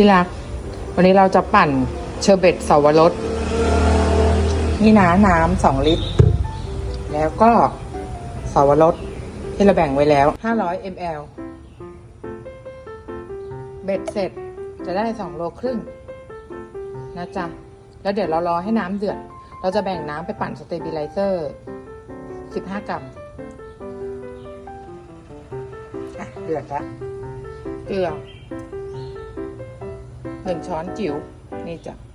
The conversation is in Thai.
ที่รัก วันนี้เราจะปั่นเชอร์เบตสาวรสนี่นะน้ำสองลิตร แล้วก็สาวรสที่เราแบ่งไว้แล้ว 500 ml เบ็ดเสร็จจะได้2โลครึ่งนะจ๊ะ แล้วเดี๋ยวเรารอให้น้ำเดือด เราจะแบ่งน้ำไปปั่นสเตเบลไลเซอร์ 15 กรัมเดือดล้วเกลือ หนึ่งช้อนจิ๋วนี่จ้ะ